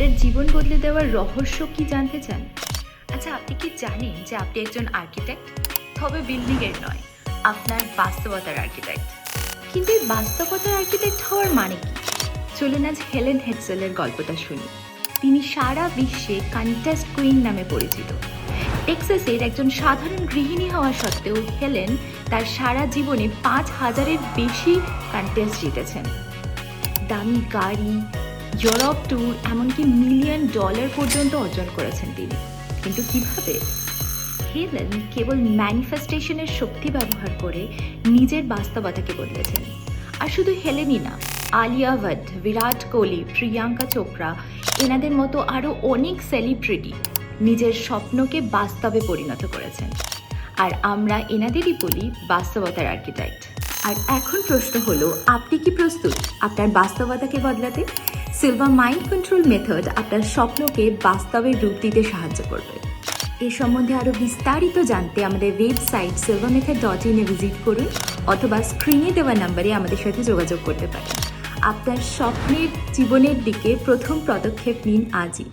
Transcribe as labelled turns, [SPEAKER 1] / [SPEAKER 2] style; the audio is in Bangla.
[SPEAKER 1] আপনার জীবন বদলে দেওয়ার রহস্য কি জানতে চান? আচ্ছা আপনি কি জানেন যে আপনি একজন আর্কিটেক্ট তবে বিল্ডিংয়ের নয়, আপনার বাস্তবতার আর্কিটেক্ট কিন্তু এই বাস্তবতার আর্কিটেক্ট হওয়ার মানে কি? চলুন আজ হেলেন হেডসেলের গল্পটা শুনি। তিনি সারা বিশ্বে কন্টেস্ট কুইন নামে পরিচিত। টেক্সাসের একজন সাধারণ গৃহিণী হওয়া সত্ত্বেও হেলেন তার সারা জীবনে পাঁচ হাজারের বেশি কন্টেস্ট জিতেছেন। দামি গাড়ি ইউরোপ ট্যুর এমনকি মিলিয়ন ডলার পর্যন্ত অর্জন করেছেন তিনি। কিন্তু কীভাবে? হেলেন কেবল ম্যানিফেস্টেশনের শক্তি ব্যবহার করে নিজের বাস্তবতাকে বদলেছেন। আর শুধু হেলেনই না, আলিয়া ভট্ট, বিরাট কোহলি, প্রিয়াঙ্কা চোপড়া এনাদের মতো আরও অনেক সেলিব্রিটি নিজের স্বপ্নকে বাস্তবে পরিণত করেছেন। আর আমরা এনাদেরই বলি বাস্তবতার আর্কিটেক্ট আর এখন প্রশ্ন হলো, আপনি কি প্রস্তুত আপনার বাস্তবতাকে বদলাতে? সিলভার মাইন্ড কন্ট্রোল মেথড আপনার স্বপ্নকে বাস্তবে রূপ দিতে সাহায্য করবে। এ সম্বন্ধে আরও বিস্তারিত জানতে আমাদের ওয়েবসাইট সিলভার মেথড ডট ইনে ভিজিট করুন অথবা স্ক্রিনে দেওয়া নাম্বারে আমাদের সাথে যোগাযোগ করতে পারেন। আপনার স্বপ্নের, জীবনের দিকে প্রথম পদক্ষেপ নিন আজই।